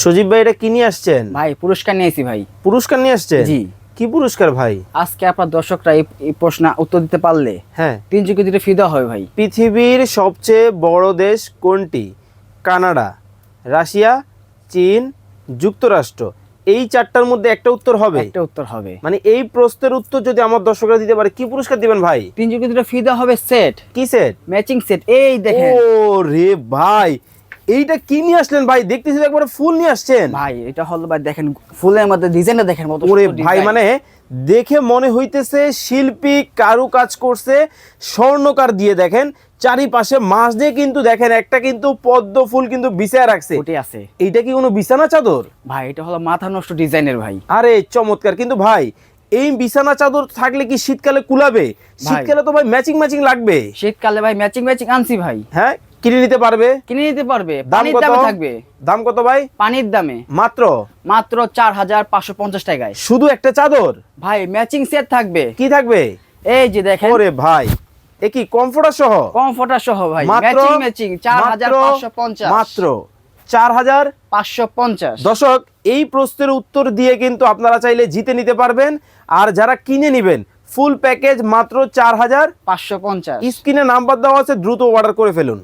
সজীব ভাই এটা কি নিয়ে আসছেন? ভাই পুরস্কার নিয়ে নিয়েছি ভাই। পুরস্কার নিয়ে আসছেন? জি। কি পুরস্কার ভাই? আজকে আপনার দর্শকরা এই প্রশ্ন উত্তর দিতে পারলে হ্যাঁ। তিন চুকি দিতে ফি দেওয়া হবে ভাই। পৃথিবীর সবচেয়ে বড় দেশ কোনটি? কানাডা রাশিয়া চীন যুক্তরাষ্ট্র। এই চারটার মধ্যে একটা উত্তর হবে? একটা উত্তর হবে। মানে এই প্রশ্নের উত্তর যদি আমার দর্শকরা দিতে পারে কি পুরস্কার দিবেন ভাই? তিন চুকি দিতে ফি দেওয়া হবে সেট। কি সেট? Matching set. এই দেখেন। ও রে ভাই এইটা কি নিয়ে আসলেন ভাই? দেখতেছি একবারে ফুল নিয়ে আসছেন। ভাই এটা হলো ভাই দেখেন ফুলের মধ্যে ডিজাইনটা দেখেন কত ওরে ভাই মানে দেখে মনে হইতেছে শিল্পী কারু কাজ করছে স্বর্ণকার দিয়ে দেখেন চারিপাশে মাছ দিয়ে কিন্তু দেখেন একটা কিন্তু পদ্ম ফুল কিন্তু বিছায় রাখছে। ফুটে আছে। এইটা কি কোনো বিছানা চাদর? ভাই এটা হলো মাথা নষ্ট ডিজাইনের ভাই। আরে চমৎকার। কিন্তু ভাই এই বিছানা চাদর থাকলে কি শীতকালে কুলাবে? শীতকালে তো ভাই ম্যাচিং ম্যাচিং লাগবে। শীতকালে ভাই ম্যাচিং ম্যাচিং আনছি ভাই। হ্যাঁ? কিনে নিতে পারবে? কিনে নিতে পারবে। পানির দামে থাকবে। দাম কত ভাই? পানির দামে। মাত্র? মাত্র চার হাজার পাঁচশো পঞ্চাশ টাকায়। শুধু একটা চাদর? ভাই ম্যাচিং সেট থাকবে। কি থাকবে? এই যে দেখেন। ওরে ভাই এ কি কমফোর্টার সহ? কমফোর্টার সহ ভাই ম্যাচিং ম্যাচিং চার হাজার মাত্র- পাঁচশো পঞ্চাশ। মাত্র? চার হাজার? পাঁচশো পঞ্চাশ। দর্শক এই প্রশ্নের উত্তর দিয়ে কিন্তু আপনারা চাইলে জিতে নিতে পারবেন। আর যারা কিনে নেবেন ফুল প্যাকেজ মাত্র চার হাজার পাঁচশো পঞ্চাশ। স্ক্রিনে নাম্বার দেওয়া আছে দ্রুত অর্ডার করে ফেলুন।